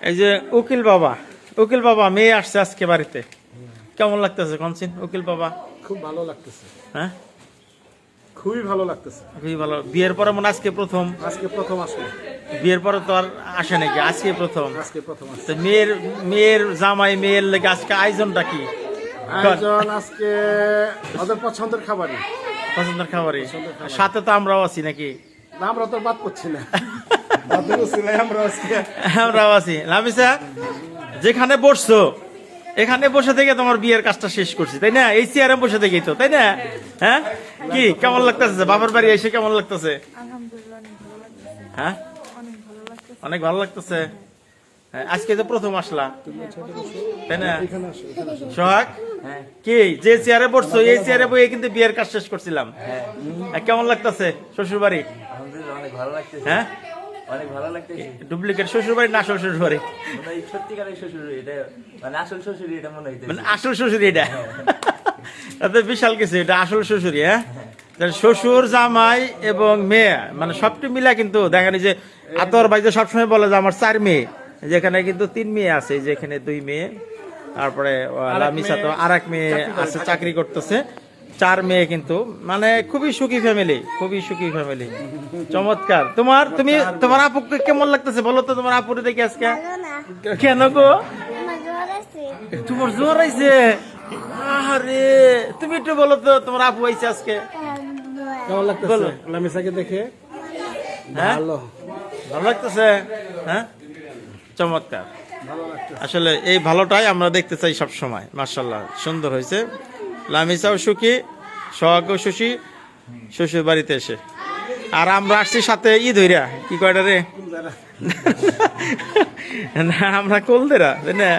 এই যে উকিল বাবা উকিল বাবা মেয়ে আসছে আজকে বাড়িতে। কেমন লাগতেছে কনসিন? উকিল বাবা? খুব ভালো লাগতেছে। হ্যাঁ? খুবই ভালো লাগতেছে। খুবই ভালো। বিয়ের পরে মনে আজকে প্রথম? আজকে প্রথম আসলো বিয়ের পরে তো আর আসে নাকি? আজকে প্রথম? আজকে প্রথম তো মেয়ের মেয়ের জামাই মেয়ের লেগে আজকে আয়োজনটা কি? আয়োজন আজকে ওদের পছন্দের খাবারই। পছন্দের খাবারই। সাথে তো আমরাও আছি নাকি? আমরা তো বাদ করছি না। আমরাও আছি। লামিসা যেখানে বসছো এখানে বসে থেকে তোমার বিয়ের কাজটা শেষ করছি তাই না? এই চেয়ারে বসে থেকেই তো তাই না? হ্যাঁ? কি কেমন লাগতেছে? বাবার বাড়ি এসে কেমন লাগতেছে? অনেক ভালো লাগতেছে হ্যাঁ? অনেক ভালো লাগতেছে। অনেক ভালো লাগতেছে হ্যাঁ, আজকে তো প্রথম আসলা তাই না? সোহাগ কি যে চেয়ারে বসছো এই চেয়ারে বসে কিন্তু বিয়ের কাজ শেষ করছিলাম। হ্যাঁ, কেমন লাগতেছে? শ্বশুর বাড়ি আলহামদুলিল্লাহ অনেক ভালো লাগতেছে। হ্যাঁ? অনেক ভালো লাগতেছে। ডুপ্লিকেট শ্বশুর বাড়ি না শ্বশুর বাড়ি মনে সত্যিকারের শ্বশুর এটা মানে আসল শ্বশুর এটা মনে হইতেছে। মানে আসল শ্বশুর এটা। এত বিশাল কিছু এটা আসল শ্বশুরই হ্যাঁ? শ্বশুর জামাই এবং মেয়ে মানে সবটি মিলা কিন্তু দেখেন যে আতর যে সবসময় বলে যে আমার চার মেয়ে যেখানে কিন্তু তিন মেয়ে আছে যেখানে দুই মেয়ে তারপরে লামিসা তো আর এক মেয়ে আছে চাকরি করতেছে। চার মেয়ে কিন্তু। মানে খুবই সুখী ফ্যামিলি খুবই সুখী ফ্যামিলি চমৎকার। তোমার তুমি তোমার আপুকে কেমন লাগতেছে বলো তো তোমার আপুরে দেখি আজকে? কেন গো? আমার জ্বর আছে। তোমার জ্বর আইছে? আরে তুমি একটু বলো তো তোমার আপু আইছে আজকে? কেমন লাগতেছে? লামিসাকে দেখে। হ্যাঁ? ভালো। ভালো লাগতেছে? হ্যাঁ? চমৎকার। আসলে এই ভালোটাই আমরা দেখতে চাই সব সময় মার্শাল্লাহ সুন্দর হয়েছে। লামিসাও সুখী, সোহাগও সুখী, শ্বশুর বাড়িতে এসে। আর আমরা আসছি সাথে ই হইরা, কি কয়টা রে? না, আমরা কোলদেরা, তাই না?